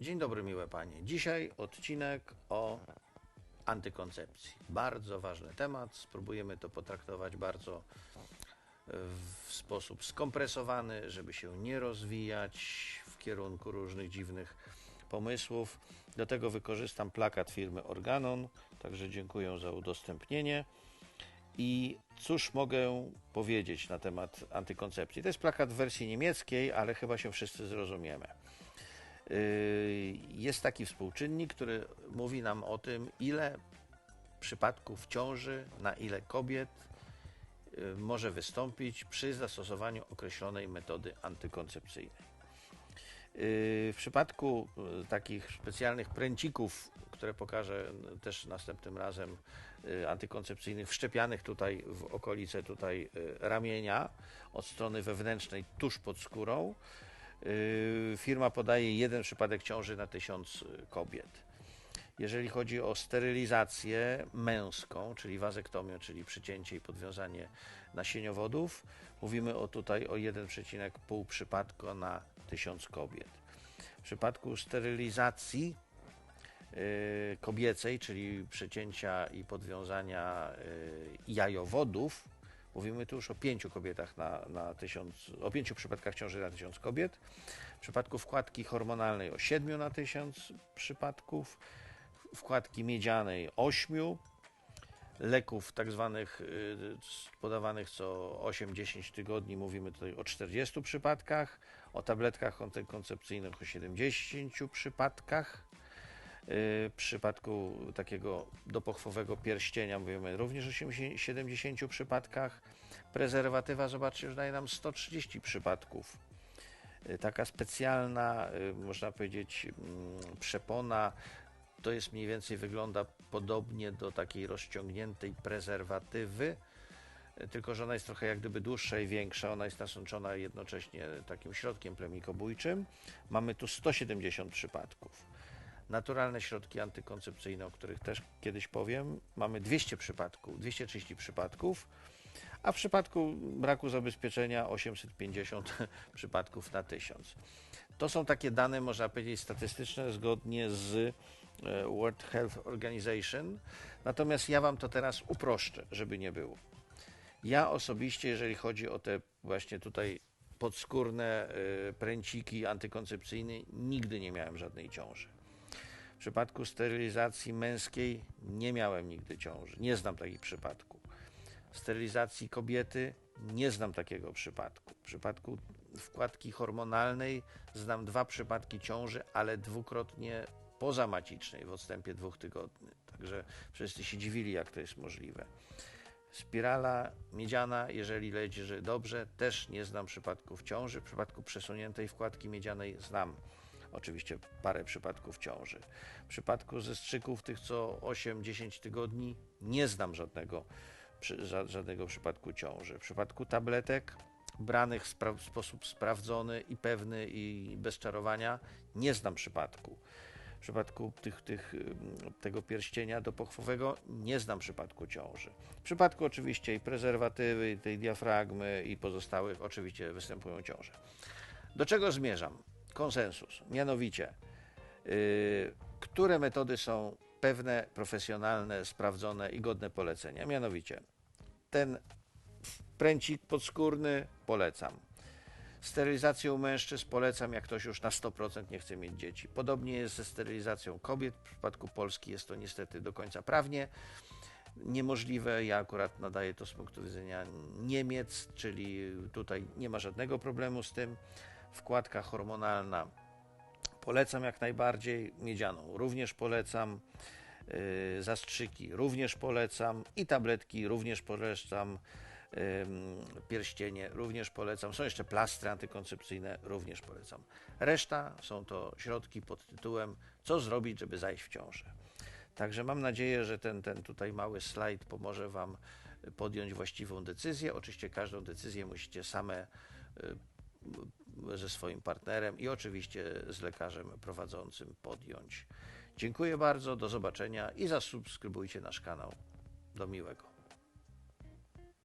Dzień dobry, miłe panie. Dzisiaj odcinek o antykoncepcji. Bardzo ważny temat. Spróbujemy to potraktować bardzo e, w sposób skompresowany, żeby się nie rozwijać w kierunku różnych dziwnych pomysłów. Do tego wykorzystam plakat firmy Organon, także dziękuję za udostępnienie. I cóż mogę powiedzieć na temat antykoncepcji? To jest plakat w wersji niemieckiej, ale chyba się wszyscy zrozumiemy. Yy, Jest taki współczynnik, który mówi nam o tym, ile przypadków ciąży, na ile kobiet yy, może wystąpić przy zastosowaniu określonej metody antykoncepcyjnej. Yy, W przypadku takich specjalnych pręcików, które pokażę też następnym razem, antykoncepcyjnych, wszczepianych tutaj w okolice tutaj ramienia od strony wewnętrznej tuż pod skórą, firma podaje jeden przypadek ciąży na tysiąc yy, kobiet. Jeżeli chodzi o sterylizację męską, czyli wazektomię, czyli przycięcie i podwiązanie nasieniowodów, mówimy o tutaj o 1,5 przypadku na 1000 kobiet. W przypadku sterylizacji y, kobiecej, czyli przecięcia i podwiązania y, jajowodów, mówimy tu już o pięciu kobietach na, na tysiąc, o pięciu przypadkach ciąży na tysiąc kobiet. W przypadku wkładki hormonalnej o 7 na tysiąc przypadków, wkładki miedzianej 8, leków tak zwanych y, podawanych co 8-10 tygodni mówimy tutaj o 40 przypadkach, o tabletkach antykoncepcyjnych o 70 przypadkach. Y, W przypadku takiego dopochwowego pierścienia mówimy również o 80 70 przypadkach. Prezerwatywa, zobaczcie, już daje nam 130 przypadków. Y, Taka specjalna, y, można powiedzieć, mm, przepona to jest mniej więcej wygląda podobnie do takiej rozciągniętej prezerwatywy, tylko że ona jest trochę jak gdyby dłuższa i większa, ona jest nasączona jednocześnie takim środkiem plemnikobójczym. Mamy tu 170 przypadków. Naturalne środki antykoncepcyjne, o których też kiedyś powiem, mamy 200 przypadków, 230 przypadków, a w przypadku braku zabezpieczenia 850 przypadków na 1000. To są takie dane, można powiedzieć, statystyczne zgodnie z e, World Health Organization. Natomiast ja Wam to teraz uproszczę, żeby nie było. Ja osobiście, jeżeli chodzi o te właśnie tutaj podskórne e, pręciki antykoncepcyjne, nigdy nie miałem żadnej ciąży. W przypadku sterylizacji męskiej nie miałem nigdy ciąży. Nie znam takich przypadków. Sterylizacji kobiety nie znam takiego przypadku. W przypadku wkładki hormonalnej znam dwa przypadki ciąży, ale dwukrotnie pozamacicznej w odstępie dwóch tygodni. Także wszyscy się dziwili, jak to jest możliwe. Spirala miedziana, jeżeli leży dobrze, też nie znam przypadków ciąży. W przypadku przesuniętej wkładki miedzianej znam oczywiście parę przypadków ciąży. W przypadku zestrzyków tych co 8-10 tygodni nie znam żadnego, żadnego przypadku ciąży. W przypadku tabletek branych w spra- sposób sprawdzony i pewny i bez czarowania nie znam przypadku. W przypadku tych, tych, ym, tego pierścienia dopochwowego nie znam przypadku ciąży. W przypadku oczywiście i prezerwatywy, i tej diafragmy i pozostałych oczywiście występują ciąże. Do czego zmierzam? Konsensus. Mianowicie, yy, które metody są pewne, profesjonalne, sprawdzone i godne polecenia? Mianowicie, ten pręcik podskórny polecam. Sterylizację u mężczyzn polecam, jak ktoś już na 100% nie chce mieć dzieci. Podobnie jest ze sterylizacją kobiet. W przypadku Polski jest to niestety do końca prawnie niemożliwe. Ja akurat nadaję to z punktu widzenia Niemiec, czyli tutaj nie ma żadnego problemu z tym. Wkładka hormonalna polecam jak najbardziej, miedzianą również polecam, yy, zastrzyki również polecam i tabletki również polecam, pierścienie również polecam. Są jeszcze plastry antykoncepcyjne, również polecam. Reszta są to środki pod tytułem co zrobić, żeby zajść w ciążę. Także mam nadzieję, że ten, ten tutaj mały slajd pomoże Wam podjąć właściwą decyzję. Oczywiście każdą decyzję musicie same y, ze swoim partnerem i oczywiście z lekarzem prowadzącym podjąć. Dziękuję bardzo, do zobaczenia i zasubskrybujcie nasz kanał. Do miłego.